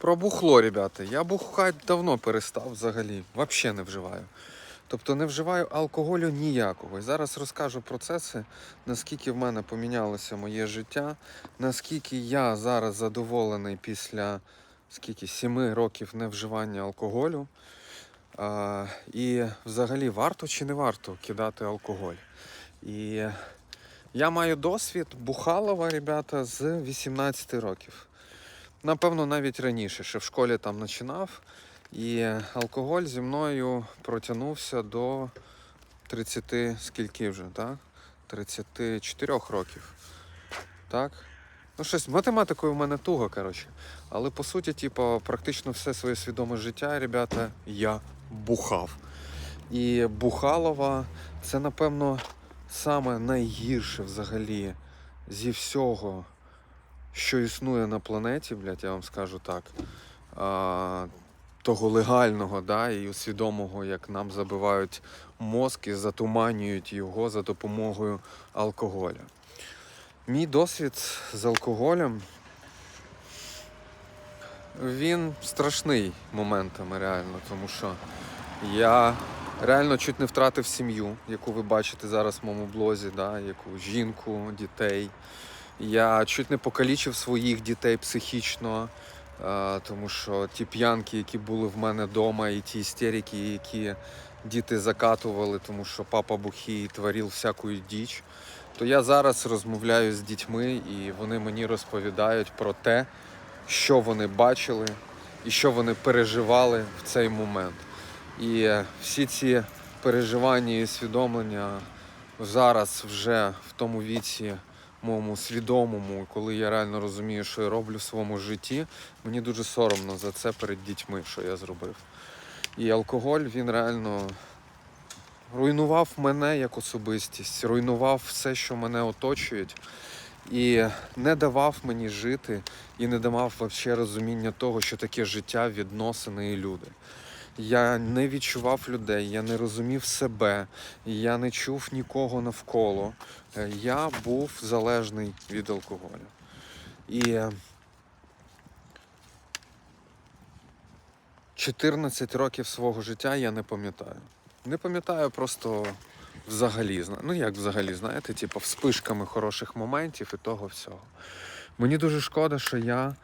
Про бухло, ребята. Я бухати давно перестав взагалі. Взагалі не вживаю. Тобто не вживаю алкоголю ніякого. І зараз розкажу процеси, наскільки в мене помінялося моє життя, наскільки я зараз задоволений після скільки, 7 років невживання алкоголю. А, і взагалі варто чи не варто кидати алкоголь. І я маю досвід Бухалова, ребята, з 18 років. Напевно, навіть раніше, ще в школі там починав. І алкоголь зі мною протягнувся до 30, скільки вже, так? 34 років. Так? Ну, щось математикою в мене туго, коротше. Але по суті, типу, практично все своє свідоме життя, ребята, я бухав. І Бухалова це, напевно, саме найгірше взагалі зі всього, що існує на планеті, блядь, я вам скажу так. А, того легального, да, і свідомого, як нам забивають мозк і затуманюють його за допомогою алкоголя. Мій досвід з алкоголем він страшний моментами реально, тому що я реально чуть не втратив сім'ю, яку ви бачите зараз в моєму блозі, да, яку жінку, дітей. Я чуть не покалічив своїх дітей психічно, е, тому що ті п'янки, які були в мене вдома, і ті істерики, які діти закатували, тому що папа бухий творив всяку діч, то я зараз розмовляю з дітьми, і вони мені розповідають про те, що вони бачили і що вони переживали в цей момент. І всі ці переживання і усвідомлення зараз вже в тому віці моєму свідомому, коли я реально розумію, що я роблю в своєму житті, мені дуже соромно за це перед дітьми, що я зробив. І алкоголь він реально руйнував мене як особистість, руйнував все, що мене оточує, і не давав мені жити, і не давав вообще розуміння того, що таке життя, відносини і люди. Я не відчував людей, я не розумів себе, я не чув нікого навколо. Е, Я був залежний від алкоголю. І е, 14 років свого життя я не пам'ятаю. Не пам'ятаю просто взагалі. Ну як взагалі, знаєте, типу, вспишками хороших моментів і того всього. Мені дуже шкода, що я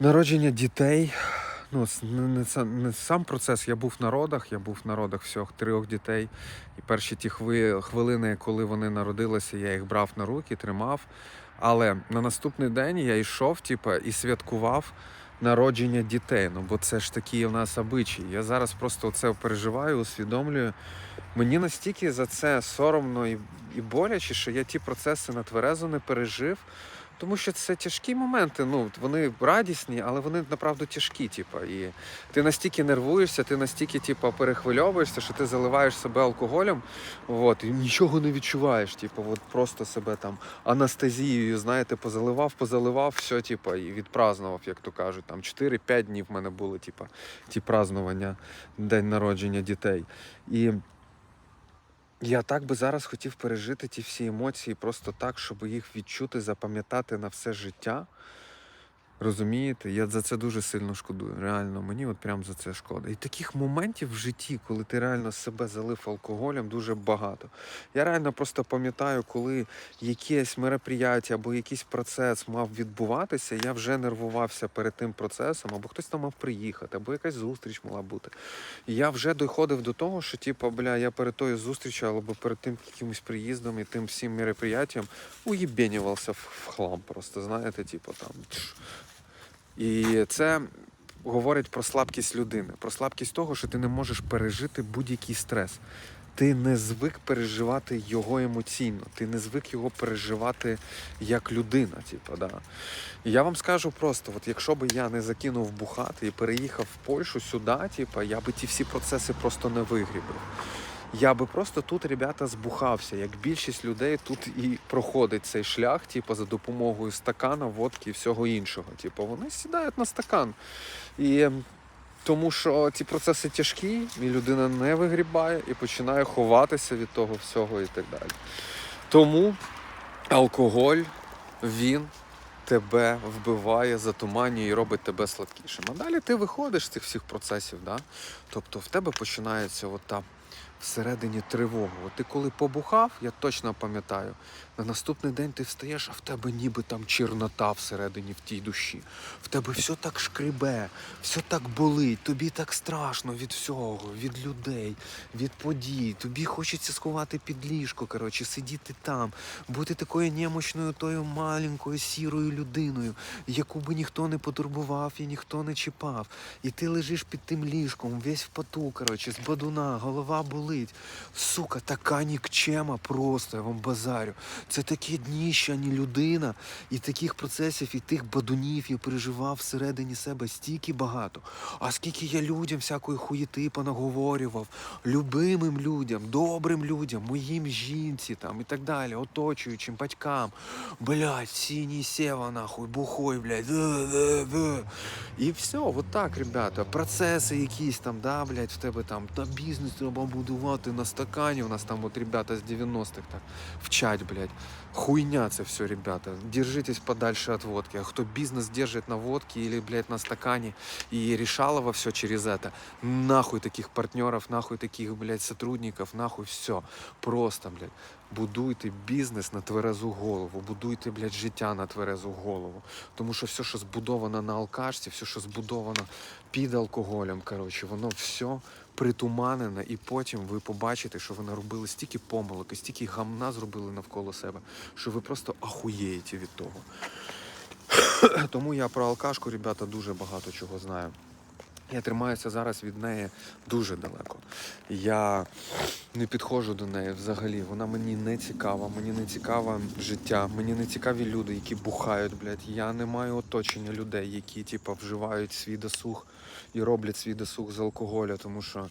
народження дітей. Ну, не, не, не сам процес, я був на родах, я був на родах всіх трьох дітей. І перші ті хви, хвилини, коли вони народилися, я їх брав на руки, тримав. Але на наступний день я йшов, типу, і святкував народження дітей. Ну, бо це ж такі у нас обичаї. Я зараз просто це переживаю, усвідомлюю. Мені настільки за це соромно і, і боляче, що я ті процеси на тверезо не пережив. Тому що це тяжкі моменти. Ну вони радісні, але вони направду тяжкі. Типа, і ти настільки нервуєшся, ти настільки, типа, перехвильовуєшся, що ти заливаєш себе алкоголем, от, і нічого не відчуваєш. Типу, от просто себе там анестезією, знаєте, позаливав, позаливав, все, типа, і відпразнував, як то кажуть. Там 4-5 днів в мене були, типа, ті празнування, день народження дітей. І я так би зараз хотів пережити ті всі емоції просто так, щоб їх відчути, запам'ятати на все життя. Розумієте? Я за це дуже сильно шкодую. Реально, мені от прям за це шкода. І таких моментів в житті, коли ти реально себе залив алкоголем, дуже багато. Я реально просто пам'ятаю, коли якесь мероприяття або якийсь процес мав відбуватися, я вже нервувався перед тим процесом, або хтось там мав приїхати, або якась зустріч мала бути. І я вже доходив до того, що типу, бля, я перед тою зустрічю або перед тим якимось приїздом і тим всім мероприятием уєбенювався в в хлам. Просто знаєте, типу там. І це говорить про слабкість людини, про слабкість того, що ти не можеш пережити будь-який стрес. Ти не звик переживати його емоційно, ти не звик його переживати як людина. Типу, да. І я вам скажу просто: от якщо би я не закинув бухати і переїхав в Польщу сюди, типу, я би ті всі процеси просто не вигрібив. Я би просто тут, ребята, збухався, як більшість людей тут і проходить цей шлях, типу, за допомогою стакана, водки і всього іншого. Типу, вони сідають на стакан. І ем, тому що ці процеси тяжкі, і людина не вигрібає і починає ховатися від того всього і так далі. Тому алкоголь, він тебе вбиває, затуманює і робить тебе слабкішим. А далі ти виходиш з цих всіх процесів, да? тобто в тебе починається от та всередині тривога. От ти коли побухав, я точно пам'ятаю, на наступний день ти встаєш, а в тебе ніби там чорнота всередині в тій душі. В тебе все так шкребе, все так болить, тобі так страшно від всього, від людей, від подій. Тобі хочеться сховати під ліжко, коротше, сидіти там, бути такою немощною, тою маленькою сірою людиною, яку би ніхто не потурбував і ніхто не чіпав. І ти лежиш під тим ліжком, весь в поту, коротше, з бадуна, голова болить. Сука, така нікчема просто, я вам базарю. Це таке дніще, а не людина. І таких процесів, і тих бадунів я переживав всередині себе стільки багато. А скільки я людям всякої хуєти понаговорював, любимим людям, добрим людям, моїм жінці там і так далі, оточуючим батькам. Блядь, синій сєва нахуй, бухой, да. І все, от ребята. Процеси якісь там, да, блядь, в тебе там та бізнес треба будувати на стакані. У нас там от ребята з 90-х так вчать, блядь. Хуйня це все, ребята. Держитесь подальше от водки. А кто бизнес держит на водке или, блядь, на стакане и решалово все через это, нахуй таких партнеров, нахуй таких, блядь, сотрудников, нахуй все. Просто, блядь. Будуйте бізнес на тверезу голову, будуйте, блядь, життя на тверезу голову. Тому що все, що збудовано на алкашці, все, що збудовано під алкоголем, коротше, воно все притуманене, і потім ви побачите, що ви наробили стільки помилок і стільки гамна зробили навколо себе, що ви просто ахуєєте від того. Тому я про алкашку, ребята, дуже багато чого знаю. Я тримаюся зараз від неї дуже далеко. Я не підходжу до неї взагалі. Вона мені не цікава, мені не цікаве життя, мені не цікаві люди, які бухають, блядь. Я не маю оточення людей, які типу, вживають свій досуг і роблять свій досуг з алкоголя, тому що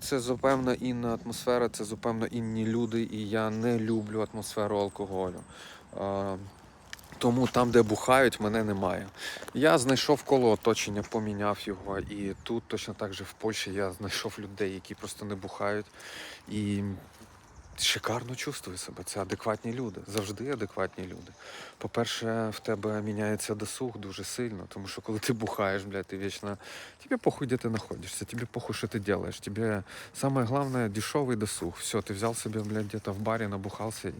це зупевна інна атмосфера, це зупевно інні люди, і я не люблю атмосферу алкоголю. Тому там, де бухають, мене немає. Я знайшов коло оточення, поміняв його. І тут точно так же в Польщі я знайшов людей, які просто не бухають. І шикарно чувствую себе. Це адекватні люди, завжди адекватні люди. По-перше, в тебе міняється досуг дуже сильно, тому що коли ти бухаєш, блядь, ти вічно тебе похуй, де ти знаходишся, тебе похуй, що ти робиш. Тебе самое главное дешевий досуг. Все, ти взяв собі, блядь, где-то в барі, набухався,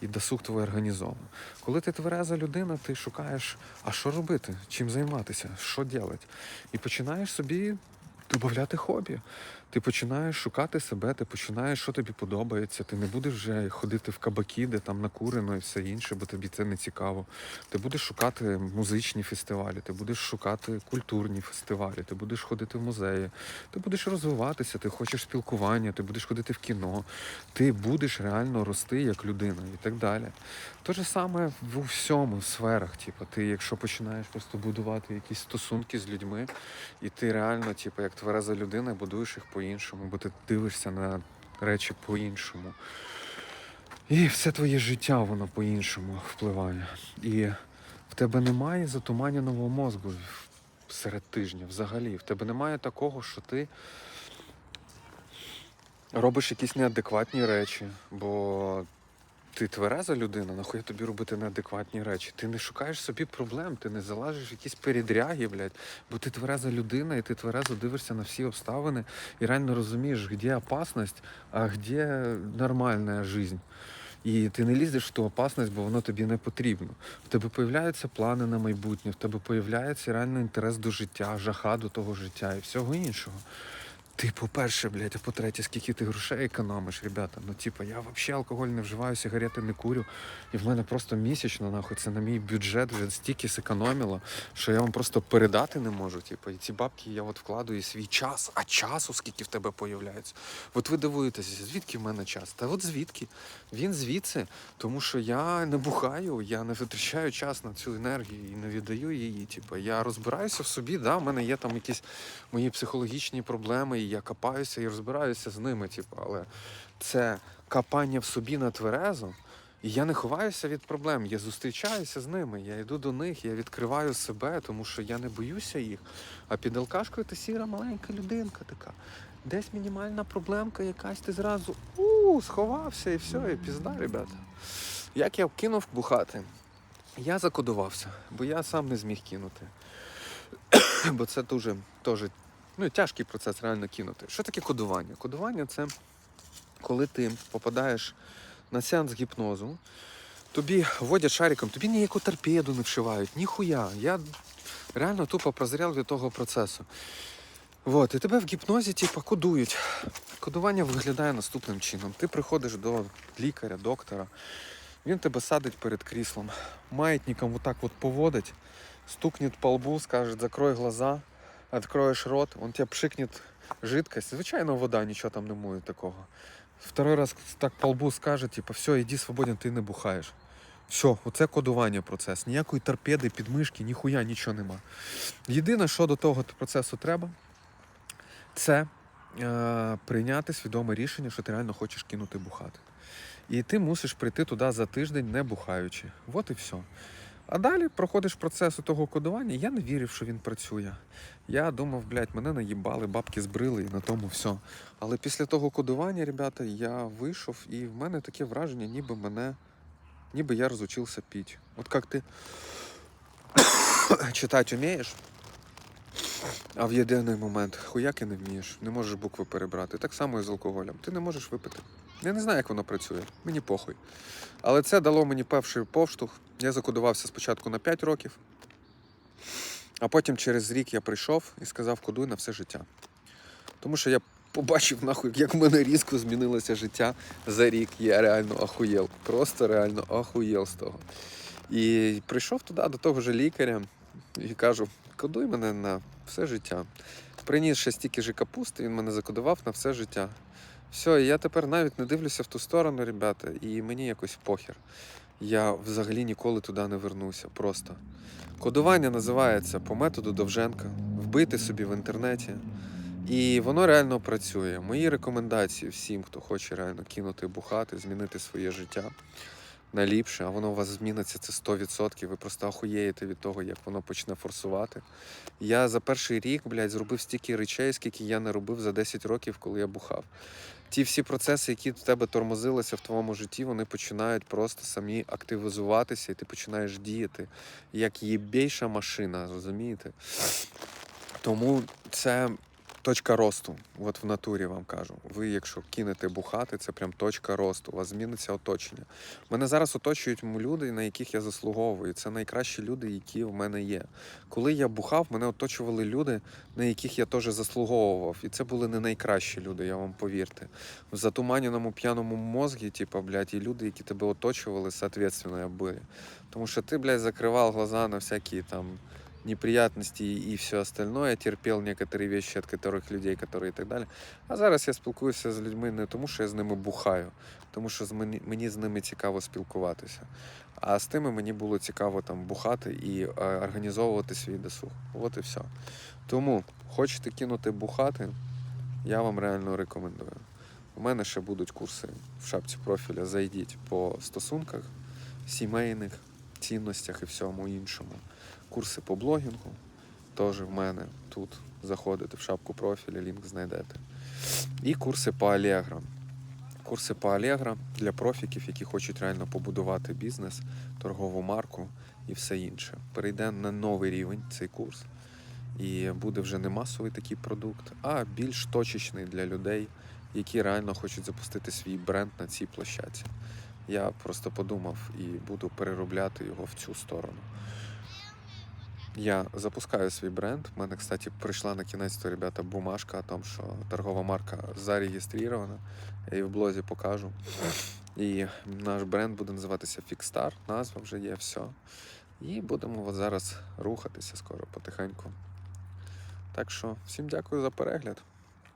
і досуг твій організований. Коли ти твереза людина, ти шукаєш, а що робити, чим займатися, що робити. І починаєш собі додати хобі. Ти починаєш шукати себе, ти починаєш, що тобі подобається. Ти не будеш вже ходити в кабаки, де там накурено і все інше, бо тобі це не цікаво. Ти будеш шукати музичні фестивалі, ти будеш шукати культурні фестивалі, ти будеш ходити в музеї, ти будеш розвиватися, ти хочеш спілкування, ти будеш ходити в кіно, ти будеш реально рости як людина і так далі. Те ж саме в всьому в сферах. Типу, ти, якщо починаєш просто будувати якісь стосунки з людьми, і ти реально, типу, як твереза людина, будуєш їх по-іншому, бо ти дивишся на речі по-іншому. І все твоє життя воно по-іншому впливає. І в тебе немає затуманеного мозку серед тижня взагалі. В тебе немає такого, що ти робиш якісь неадекватні речі, бо ти твереза людина, нахуй тобі робити неадекватні речі. Ти не шукаєш собі проблем, ти не залазиш в якісь передряги, блядь, бо ти твереза людина, і ти тверезо дивишся на всі обставини і реально розумієш, де опасність, а де нормальна життя. І ти не лізеш в ту опасність, бо воно тобі не потрібно. В тебе появляються плани на майбутнє, в тебе появляється реально інтерес до життя, жаха до того життя і всього іншого. Ти, по-перше, блядь, а по-третє, скільки ти грошей економиш, ребята. Ну, типа, я взагалі алкоголь не вживаю, сигарети не курю. І в мене просто місячно, нахуй, це на мій бюджет вже стільки зекономило, що я вам просто передати не можу. Типу, і ці бабки я от вкладую свій час, а часу скільки в тебе появляється. От ви дивуєтеся, звідки в мене час? Та от звідки? Він звідси, тому що я не бухаю, я не витрачаю час на цю енергію і не віддаю її. Типу, я розбираюся в собі, да, в мене є там якісь мої психологічні проблеми, і я копаюся і розбираюся з ними. Типу, але це копання в собі на тверезо. І я не ховаюся від проблем, я зустрічаюся з ними, я йду до них, я відкриваю себе, тому що я не боюся їх. А під алкашкою ти сіра маленька людинка така. Десь мінімальна проблемка якась, ти зразу у сховався і все, і пізда, ребята. Як я кинув бухати? Я закодувався, бо я сам не зміг кинути. бо це дуже теж ну, тяжкий процес реально кинути. Що таке кодування? Кодування це коли ти попадаєш на сеанс гіпнозу, тобі вводять шариком, тобі ніяку торпеду не вшивають, ніхуя. Я реально тупо прозрів від того процесу. Вот, і тебе в гіпнозі, типу, кодують. Кодування виглядає наступним чином. Ти приходиш до лікаря, доктора, він тебе садить перед кріслом, маятником вот так вот поводить, стукнет по лбу, скаже, закрой глаза, откроешь рот, он тебе пшикнет жидкость. Звичайно, вода, нічого там не буде такого. Второй раз так по лбу скаже, типу, все, іди свободен, ти не бухаєш. Все, оце кодування процес. Ніякої торпеди, підмишки, ніхуя нічого нема. Єдине, що до того процесу треба, це е, прийняти свідоме рішення, що ти реально хочеш кинути бухати. І ти мусиш прийти туди за тиждень, не бухаючи. От і все. А далі проходиш процес того кодування. Я не вірив, що він працює. Я думав, блядь, мене наїбали, бабки збрили і на тому все. Але після того кодування, ребята, я вийшов, і в мене таке враження, ніби мене, ніби я розучився пити. От як ти читати вмієш, а в єдиний момент хуяки не вмієш, не можеш букви перебрати. Так само і з алкоголем. Ти не можеш випити. Я не знаю, як воно працює. Мені похуй. Але це дало мені перший повштовх. Я закодувався спочатку на 5 років, а потім через рік я прийшов і сказав, кодуй на все життя. Тому що я побачив, нахуй, як в мене різко змінилося життя за рік. Я реально ахуєл. Просто реально ахуєл з того. І прийшов туди до того ж лікаря і кажу, кодуй мене на все життя. Приніс ще стільки ж капусти, він мене закодував на все життя. Все, я тепер навіть не дивлюся в ту сторону, ребята, і мені якось похер. Я взагалі ніколи туди не вернуся. Просто. Кодування називається по методу Довженка. Вбити собі в інтернеті. І воно реально працює. Мої рекомендації всім, хто хоче реально кинути бухати, змінити своє життя на ліпше, а воно у вас зміниться це 100%. Ви просто охуєєте від того, як воно почне форсувати. Я за перший рік, блядь, зробив стільки речей, скільки я не робив за 10 років, коли я бухав. Ті всі процеси, які в тебе тормозилися в твоєму житті, вони починають просто самі активізуватися, і ти починаєш діяти як єбейша машина, розумієте? Тому це точка росту. От в натурі вам кажу. Ви, якщо кинете бухати, це прям точка росту. У вас зміниться оточення. Мене зараз оточують люди, на яких я заслуговую. Це найкращі люди, які в мене є. Коли я бухав, мене оточували люди, на яких я теж заслуговував. І це були не найкращі люди, я вам повірте. В затуманеному п'яному мозгі, типа, блядь, і люди, які тебе оточували, соответственно, були. Тому що ти, блядь, закривав глаза на всякі там неприятности и все остальное, терпел некоторые вещи от которых людей, которые і так далі. А зараз я спілкуюся з людьми не тому, що я з ними бухаю, тому що з мені, мені з ними цікаво спілкуватися. А з тими мені було цікаво там бухати і е, організовувати свій досуг. От і все. Тому хочете кинути бухати, я вам реально рекомендую. У мене ще будуть курси в шапці профіля. Зайдіть по стосунках, сімейних цінностях і всьому іншому курси по блогінгу. Теж в мене тут заходите в шапку профіля, лінк знайдете. І курси по Allegro. Курси по Allegro для профіків, які хочуть реально побудувати бізнес, торгову марку і все інше. Перейде на новий рівень цей курс. І буде вже не масовий такий продукт, а більш точечний для людей, які реально хочуть запустити свій бренд на цій площадці. Я просто подумав і буду переробляти його в цю сторону. Я запускаю свій бренд. У мене, кстати, прийшла на кінець то, ребята, бумажка о том, що торгова марка зареєстрована. Я її в блозі покажу. І наш бренд буде називатися Fixstar. Назва вже є, все. І будемо от зараз рухатися скоро потихеньку. Так що всім дякую за перегляд.